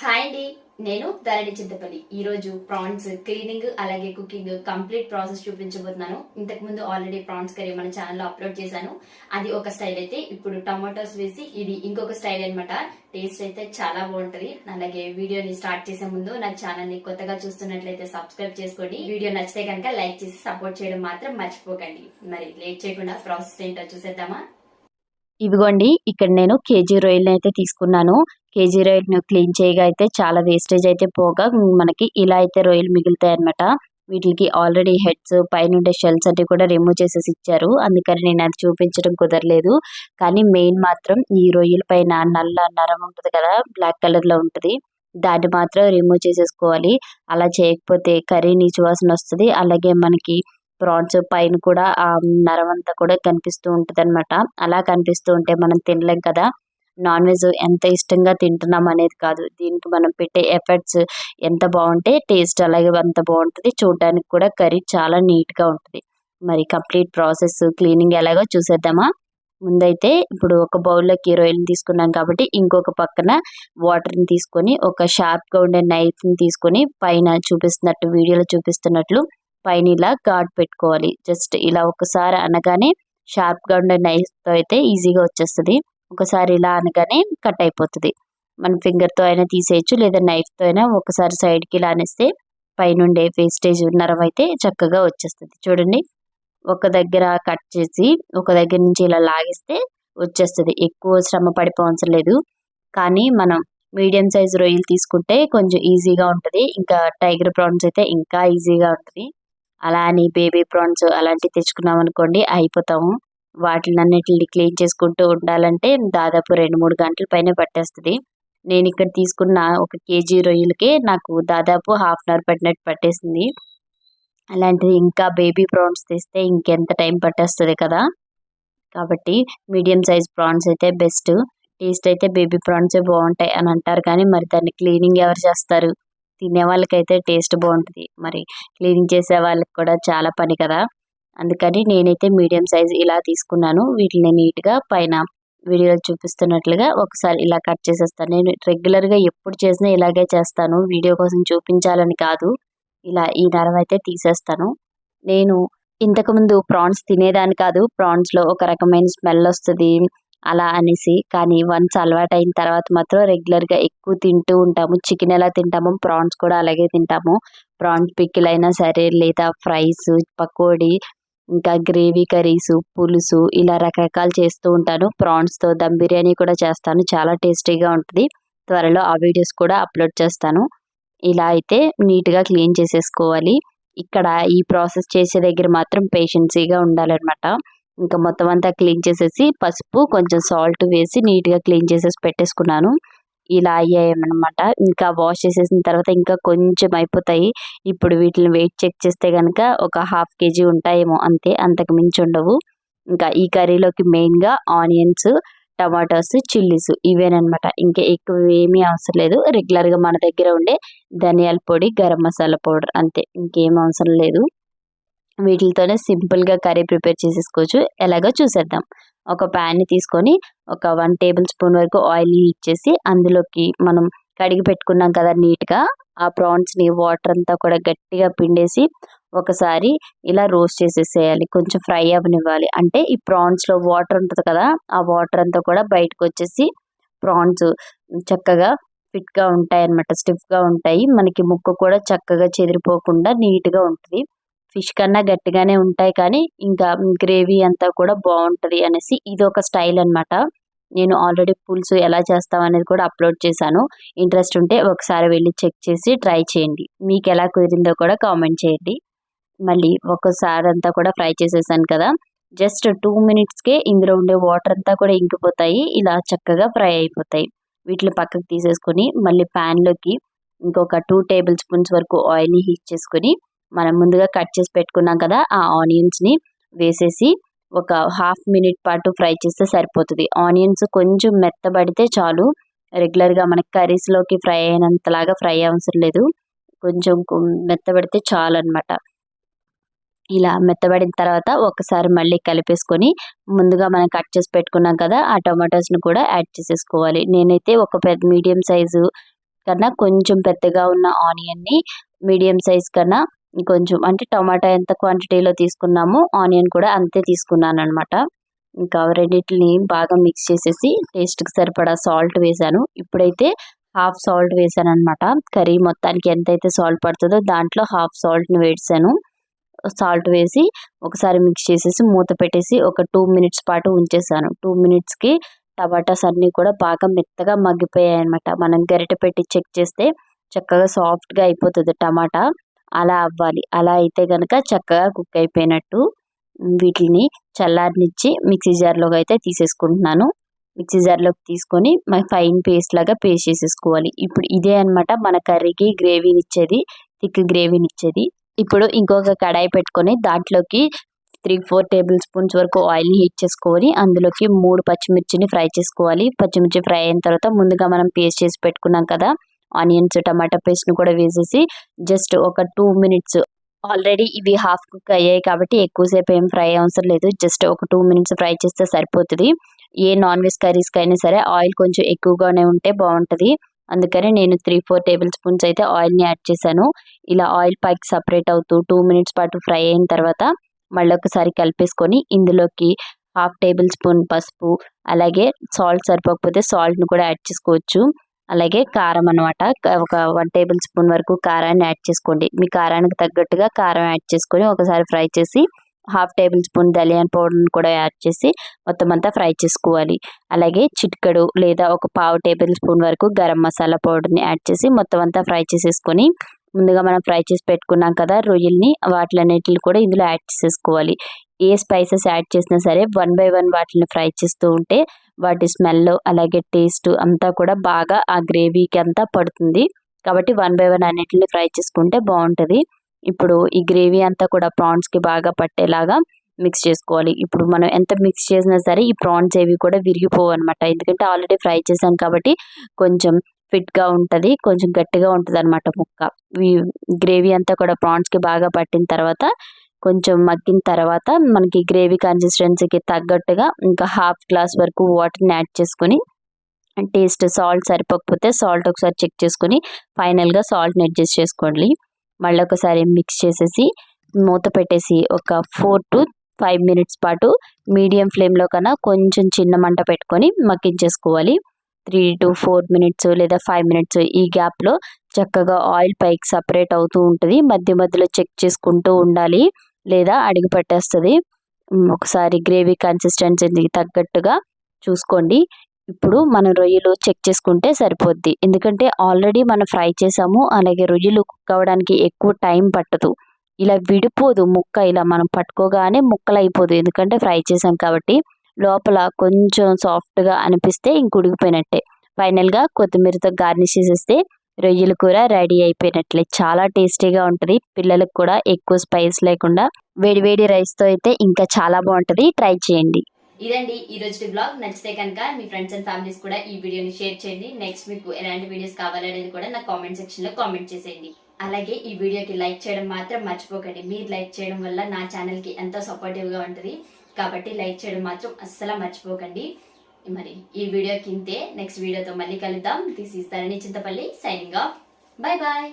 Hi అండి. నేను ధరణి చింతపల్లి. ఈరోజు ప్రాన్స్ క్లీనింగ్ అలాగే కుకింగ్ కంప్లీట్ ప్రాసెస్ చూపించబోతున్నాను. ఇంతకు ముందు ఆల్రెడీ ప్రాన్స్ కర్రీ మన ఛానల్లో అప్లోడ్ చేశాను. అది ఒక స్టైల్ అయితే ఇప్పుడు టమాటోస్ వేసి ఇది ఇంకొక స్టైల్ అనమాట టేస్ట్ అయితే చాలా బాగుంటుంది. అలాగే వీడియోని స్టార్ట్ చేసే ముందు నా ఛానల్ని కొత్తగా చూస్తున్నట్లయితే సబ్స్క్రైబ్ చేసుకోండి వీడియో నచ్చితే కనుక లైక్ చేసి సపోర్ట్ చేయడం మాత్రం మర్చిపోకండి. మరి లేట్ చేయకుండా ప్రాసెస్ ఏంటో చూసేద్దామా? ఇదిగోండి ఇక్కడ నేను కేజీ రొయ్యలను అయితే తీసుకున్నాను. కేజీ రొయ్యలను క్లీన్ చేయగా అయితే చాలా వేస్టేజ్ అయితే పోగా మనకి ఇలా అయితే రొయ్యలు మిగులుతాయి అనమాట వీటికి ఆల్రెడీ హెడ్స్ పైనుండే షెల్స్ అన్ని కూడా రిమూవ్ చేసేసి ఇచ్చారు. అందుకని నేను అది చూపించడం కుదరలేదు. కానీ మెయిన్ మాత్రం ఈ రొయ్యల పైన నల్ల నరం ఉంటుంది కదా బ్లాక్ కలర్లో ఉంటుంది. దాన్ని మాత్రం రిమూవ్ చేసేసుకోవాలి. అలా చేయకపోతే కర్రీ నీచు వాసన వస్తుంది. అలాగే మనకి ప్రాన్స్ పైన కూడా ఆ నరం అంతా కూడా కనిపిస్తూ ఉంటుంది అనమాట అలా కనిపిస్తూ ఉంటే మనం తినలేం కదా. నాన్ వెజ్ ఎంత ఇష్టంగా తింటున్నాం అనేది కాదు. దీనికి మనం పెట్టే ఎఫర్ట్స్ ఎంత బాగుంటే టేస్ట్ అలాగే అంత బాగుంటుంది. చూడడానికి కూడా కర్రీ చాలా నీట్గా ఉంటుంది. మరి కంప్లీట్ ప్రాసెస్ క్లీనింగ్ ఎలాగో చూసేద్దామా? ముందైతే ఇప్పుడు ఒక బౌల్లోకి రొయ్యలు తీసుకున్నాం కాబట్టి ఇంకొక పక్కన వాటర్ని తీసుకొని ఒక షార్ప్గా ఉండే నైఫ్ని తీసుకొని పైన చూపిస్తున్నట్టు వీడియోలో చూపిస్తున్నట్లు పైన ఇలా ఘాట్ పెట్టుకోవాలి. జస్ట్ ఇలా ఒకసారి అనగానే షార్ప్గా ఉండే నైఫ్తో అయితే ఈజీగా వచ్చేస్తుంది. ఒకసారి ఇలా అనగానే కట్ అయిపోతుంది. మన ఫింగర్తో అయినా తీసేయచ్చు లేదా నైఫ్తో అయినా ఒకసారి సైడ్కి ఇలా అనేస్తే పైనుండే వేస్టేజ్ నరం అయితే చక్కగా వచ్చేస్తుంది. చూడండి ఒక దగ్గర కట్ చేసి ఒక దగ్గర నుంచి ఇలా లాగిస్తే వచ్చేస్తుంది. ఎక్కువ శ్రమ పడిపోవసరం లేదు. కానీ మనం మీడియం సైజ్ రొయ్యలు తీసుకుంటే కొంచెం ఈజీగా ఉంటుంది. ఇంకా టైగర్ ప్రాన్స్ అయితే ఇంకా ఈజీగా ఉంటుంది. అలా అని బేబీ ప్రాన్స్ అలాంటివి తెచ్చుకున్నాం అనుకోండి అయిపోతాము. వాటిని అన్నిటిని క్లీన్ చేసుకుంటూ ఉండాలంటే దాదాపు రెండు మూడు గంటల పైన పట్టేస్తుంది. నేను ఇక్కడ తీసుకున్న ఒక కేజీ రొయ్యలకే నాకు దాదాపు హాఫ్ అన్ అవర్ పట్టినట్టు పట్టేసింది. అలాంటిది ఇంకా బేబీ ప్రాన్స్ తీస్తే ఇంకెంత టైం పట్టేస్తుంది కదా. కాబట్టి మీడియం సైజ్ ప్రాన్స్ అయితే బెస్ట్. టేస్ట్ అయితే బేబీ ప్రాన్సే బాగుంటాయి అని అంటారు కానీ మరి దాన్ని క్లీనింగ్ ఎవరు చేస్తారు? తినే వాళ్ళకైతే టేస్ట్ బాగుంటుంది. మరి క్లీనింగ్ చేసే వాళ్ళకి కూడా చాలా పని కదా. అందుకని నేనైతే మీడియం సైజ్ ఇలా తీసుకున్నాను. వీటిని నీట్గా పైన వీడియోలో చూపిస్తున్నట్లుగా ఒకసారి ఇలా కట్ చేసేస్తాను. నేను రెగ్యులర్గా ఎప్పుడు చేసినా ఇలాగే చేస్తాను. వీడియో కోసం చూపించాలని కాదు. ఇలా ఈ నరం అయితే తీసేస్తాను. నేను ఇంతకుముందు ప్రాన్స్ తినేదాన్ని కాదు. ప్రాన్స్లో ఒక రకమైన స్మెల్ వస్తుంది అలా అనేసి. కానీ వన్స్ అలవాటు అయిన తర్వాత మాత్రం రెగ్యులర్గా ఎక్కువ తింటూ ఉంటాము. చికెన్ ఎలా తింటామో ప్రాన్స్ కూడా అలాగే తింటాము. ప్రాన్స్ పిక్కిల్ అయినా సరే లేదా ఫ్రైస్ పకోడీ ఇంకా గ్రేవీ కర్రీస్ పులుసు ఇలా రకరకాలు చేస్తూ ఉంటాను. ప్రాన్స్తో దమ్ బిర్యానీ కూడా చేస్తాను. చాలా టేస్టీగా ఉంటుంది. త్వరలో ఆ వీడియోస్ కూడా అప్లోడ్ చేస్తాను. ఇలా అయితే నీట్గా క్లీన్ చేసేసుకోవాలి. ఇక్కడ ఈ ప్రాసెస్ చేసే దగ్గర మాత్రం పేషెన్సీగా ఉండాలన్నమాట. ఇంకా మొత్తం అంతా క్లీన్ చేసేసి పసుపు కొంచెం సాల్ట్ వేసి నీట్గా క్లీన్ చేసేసి పెట్టేసుకున్నాను. ఇలా అయ్యాయన్నమాట. ఇంకా వాష్ చేసేసిన తర్వాత ఇంకా కొంచెం అయిపోతాయి. ఇప్పుడు వీటిని వెయిట్ చెక్ చేస్తే కనుక ఒక హాఫ్ కేజీ ఉంటాయేమో అంతే అంతకు మించి ఉండవు. ఇంకా ఈ కర్రీలోకి మెయిన్గా ఆనియన్స్ టమాటాస్ చిల్లీస్ ఇవేనమాట ఇంకా ఎక్కువ ఏమీ అవసరం లేదు. రెగ్యులర్గా మన దగ్గర ఉండే ధనియాల పొడి గరం మసాలా పౌడర్ అంతే. ఇంకేం అవసరం లేదు. వీటితోనే సింపుల్గా కర్రీ ప్రిపేర్ చేసేసుకోవచ్చు. ఎలాగో చూసేద్దాం. ఒక ప్యాన్ని తీసుకొని ఒక వన్ టేబుల్ స్పూన్ వరకు ఆయిల్ ఇచ్చేసి అందులోకి మనం కడిగి పెట్టుకున్నాం కదా నీట్గా ఆ ప్రాన్స్ని వాటర్ అంతా కూడా గట్టిగా పిండేసి ఒకసారి ఇలా రోస్ట్ చేసేసేయాలి. కొంచెం ఫ్రై అవ్వనివ్వాలి. అంటే ఈ ప్రాన్స్లో వాటర్ ఉంటుంది కదా ఆ వాటర్ అంతా కూడా బయటకు వచ్చేసి ప్రాన్స్ చక్కగా ఫిట్గా ఉంటాయి అనమాట స్టిఫ్గా ఉంటాయి. మనకి ముక్క కూడా చక్కగా చెదిరిపోకుండా నీట్గా ఉంటుంది. ఫిష్ కన్నా గట్టిగానే ఉంటాయి కానీ ఇంకా గ్రేవీ అంతా కూడా బాగుంటుంది అనేసి ఇది ఒక స్టైల్ అనమాట నేను ఆల్రెడీ పులుసు ఎలా చేస్తాం అనేది కూడా అప్లోడ్ చేశాను. ఇంట్రెస్ట్ ఉంటే ఒకసారి వెళ్ళి చెక్ చేసి ట్రై చేయండి. మీకు ఎలా కుదిరిందో కూడా కామెంట్ చేయండి. మళ్ళీ ఒకసారి అంతా కూడా ఫ్రై చేసేసాను కదా. జస్ట్ టూ మినిట్స్కే ఇందులో ఉండే వాటర్ అంతా కూడా ఇంకిపోతాయి. ఇలా చక్కగా ఫ్రై అయిపోతాయి. వీటిని పక్కకు తీసేసుకొని మళ్ళీ ప్యాన్లోకి ఇంకొక టూ టేబుల్ స్పూన్స్ వరకు ఆయిల్ని హీట్ చేసుకొని మనం ముందుగా కట్ చేసి పెట్టుకున్నాం కదా ఆ ఆనియన్స్ని వేసేసి ఒక హాఫ్ మినిట్ పాటు ఫ్రై చేస్తే సరిపోతుంది. ఆనియన్స్ కొంచెం మెత్తబడితే చాలు. రెగ్యులర్గా మనకి కర్రీస్లోకి ఫ్రై అయినంతలాగా ఫ్రై అవసరం లేదు. కొంచెం మెత్తబడితే చాలు అనమాట ఇలా మెత్తబడిన తర్వాత ఒకసారి మళ్ళీ కలిపేసుకొని ముందుగా మనం కట్ చేసి పెట్టుకున్నాం కదా ఆ టొమాటోస్ని కూడా యాడ్ చేసేసుకోవాలి. నేనైతే ఒక పెద్ద మీడియం సైజు కన్నా కొంచెం పెద్దగా ఉన్న ఆనియన్ని మీడియం సైజ్ కన్నా కొంచెం అంటే టమాటా ఎంత క్వాంటిటీలో తీసుకున్నామో ఆనియన్ కూడా అంతే తీసుకున్నాను అనమాట ఇంకా రెండింటిని బాగా మిక్స్ చేసేసి టేస్ట్కి సరిపడా సాల్ట్ వేసాను. ఇప్పుడైతే హాఫ్ సాల్ట్ వేసాను అనమాట కర్రీ మొత్తానికి ఎంతైతే సాల్ట్ పడుతుందో దాంట్లో హాఫ్ సాల్ట్ని వేసాను. సాల్ట్ వేసి ఒకసారి మిక్స్ చేసేసి మూత పెట్టేసి ఒక టూ మినిట్స్ పాటు ఉంచేసాను. టూ మినిట్స్కి టమాటాస్ అన్నీ కూడా బాగా మెత్తగా మగ్గిపోయాయి అనమాట మనం గరిటె పెట్టి చెక్ చేస్తే చక్కగా సాఫ్ట్గా అయిపోతుంది టమాటా. అలా అవ్వాలి. అలా అయితే కనుక చక్కగా కుక్ అయిపోయినట్టు వీటిని చల్లారినిచ్చి మిక్సీ జార్లోకి అయితే తీసేసుకుంటున్నాను. మిక్సీ జార్లోకి తీసుకొని ఫైన్ పేస్ట్ లాగా పేస్ట్ చేసేసుకోవాలి. ఇప్పుడు ఇదే అన్నమాట మన కర్రీకి గ్రేవీని ఇచ్చేది థిక్ గ్రేవీని ఇచ్చేది ఇప్పుడు ఇంకొక కడాయి పెట్టుకొని దాంట్లోకి త్రీ ఫోర్ టేబుల్ స్పూన్స్ వరకు ఆయిల్ని హీట్ చేసుకొని అందులోకి మూడు పచ్చిమిర్చిని ఫ్రై చేసుకోవాలి. పచ్చిమిర్చి ఫ్రై అయిన తర్వాత ముందుగా మనం పేస్ట్ చేసి పెట్టుకున్నాం కదా ఆనియన్స్ టమాటా పేస్ట్ని కూడా వేసేసి జస్ట్ ఒక టూ మినిట్స్ ఆల్రెడీ ఇవి హాఫ్ కుక్ అయ్యాయి కాబట్టి ఎక్కువసేపు ఏం ఫ్రై అవసరం లేదు. జస్ట్ ఒక టూ మినిట్స్ ఫ్రై చేస్తే సరిపోతుంది. ఏ నాన్ వెజ్ కర్రీస్కి అయినా సరే ఆయిల్ కొంచెం ఎక్కువగానే ఉంటే బాగుంటుంది. అందుకని నేను త్రీ ఫోర్ టేబుల్ స్పూన్స్ అయితే ఆయిల్ని యాడ్ చేశాను. ఇలా ఆయిల్ పైకి సపరేట్ అవుతూ టూ మినిట్స్ పాటు ఫ్రై అయిన తర్వాత మళ్ళీ ఒకసారి కలిపేసుకొని ఇందులోకి హాఫ్ టేబుల్ స్పూన్ పసుపు అలాగే సాల్ట్ సరిపోకపోతే సాల్ట్ను కూడా యాడ్ చేసుకోవచ్చు. అలాగే కారం అనమాట ఒక వన్ టేబుల్ స్పూన్ వరకు కారాన్ని యాడ్ చేసుకోండి. మీ కారానికి తగ్గట్టుగా కారం యాడ్ చేసుకొని ఒకసారి ఫ్రై చేసి హాఫ్ టేబుల్ స్పూన్ ధనియాన్ పౌడర్ని కూడా యాడ్ చేసి మొత్తం అంతా ఫ్రై చేసుకోవాలి. అలాగే చిటికెడు లేదా ఒక పావు టేబుల్ స్పూన్ వరకు గరం మసాలా పౌడర్ని యాడ్ చేసి మొత్తం అంతా ఫ్రై చేసేసుకొని ముందుగా మనం ఫ్రై చేసి పెట్టుకున్నాం కదా రొయ్యల్ని వాటిలన్నిటిని కూడా ఇందులో యాడ్ చేసేసుకోవాలి. ఏ స్పైసెస్ యాడ్ చేసినా సరే వన్ బై వన్ వాటిని ఫ్రై చేస్తూ ఉంటే వాటి స్మెల్ అలాగే టేస్ట్ అంతా కూడా బాగా ఆ గ్రేవీకి అంతా పడుతుంది. కాబట్టి వన్ బై వన్ అన్నిటిని ఫ్రై చేసుకుంటే బాగుంటుంది. ఇప్పుడు ఈ గ్రేవీ అంతా కూడా ప్రాన్స్కి బాగా పట్టేలాగా మిక్స్ చేసుకోవాలి. ఇప్పుడు మనం ఎంత మిక్స్ చేసినా సరే ఈ ప్రాన్స్ ఏవి కూడా విరిగిపోవు అనమాట ఎందుకంటే ఆల్రెడీ ఫ్రై చేసాం కాబట్టి కొంచెం ఫిట్గా ఉంటుంది కొంచెం గట్టిగా ఉంటుంది అనమాట ముక్క. ఈ గ్రేవీ అంతా కూడా ప్రాన్స్కి బాగా పట్టిన తర్వాత కొంచెం మగ్గిన తర్వాత మనకి గ్రేవీ కన్సిస్టెన్సీకి తగ్గట్టుగా ఇంకా హాఫ్ గ్లాస్ వరకు వాటర్ని యాడ్ చేసుకొని టేస్ట్ సాల్ట్ సరిపోకపోతే సాల్ట్ ఒకసారి చెక్ చేసుకొని ఫైనల్గా సాల్ట్ని అడ్జస్ట్ చేసుకోండి. మళ్ళీ ఒకసారి మిక్స్ చేసేసి మూత పెట్టేసి ఒక ఫోర్ టు ఫైవ్ మినిట్స్ పాటు మీడియం ఫ్లేమ్లో కన్నా కొంచెం చిన్న మంట పెట్టుకొని మగ్గించేసుకోవాలి. త్రీ టు ఫోర్ మినిట్స్ లేదా ఫైవ్ మినిట్స్ ఈ గ్యాప్లో చక్కగా ఆయిల్ పైకి సపరేట్ అవుతూ ఉంటుంది. మధ్య మధ్యలో చెక్ చేసుకుంటూ ఉండాలి. లేదా అడిగి పట్టేస్తుంది. ఒకసారి గ్రేవీ కన్సిస్టెన్సీకి తగ్గట్టుగా చూసుకోండి. ఇప్పుడు మనం రొయ్యలు చెక్ చేసుకుంటే సరిపోద్ది. ఎందుకంటే ఆల్రెడీ మనం ఫ్రై చేసాము. అలాగే రొయ్యలు కుక్ అవ్వడానికి ఎక్కువ టైం పట్టదు. ఇలా విడిపోదు ముక్క. ఇలా మనం పట్టుకోగానే ముక్కలు అయిపోదు ఎందుకంటే ఫ్రై చేసాం కాబట్టి లోపల కొంచెం సాఫ్ట్గా అనిపిస్తే ఇంక ఉడికిపోయినట్టే. ఫైనల్గా కొత్తిమీరతో గార్నిష్ చేసేస్తే రొయ్యల కూర రెడీ అయిపోయినట్లే. చాలా టేస్టీగా ఉంటుంది. పిల్లలకు కూడా ఎక్కువ స్పైస్ లేకుండా వేడి వేడి రైస్తో అయితే ఇంకా చాలా బాగుంటుంది. ట్రై చేయండి. ఇదండి ఈ రోజు బ్లాగ్. నచ్చితే కనుక మీ ఫ్రెండ్స్ అండ్ ఫ్యామిలీస్ కూడా ఈ వీడియోని షేర్ చేయండి. నెక్స్ట్ మీకు ఎలాంటి వీడియోస్ కావాలనేది కూడా నా కామెంట్ సెక్షన్లో కామెంట్ చేసేయండి. అలాగే ఈ వీడియోకి లైక్ చేయడం మాత్రం మర్చిపోకండి. మీరు లైక్ చేయడం వల్ల నా ఛానల్కి ఎంతో సపోర్టివ్గా ఉంటుంది. కాబట్టి లైక్ చేయడం మాత్రం అస్సలు మర్చిపోకండి. మరి ఈ వీడియో కింతే నెక్స్ట్ వీడియోతో మళ్ళీ కలుద్దాం. This is Dharani Chintapalli signing off bye bye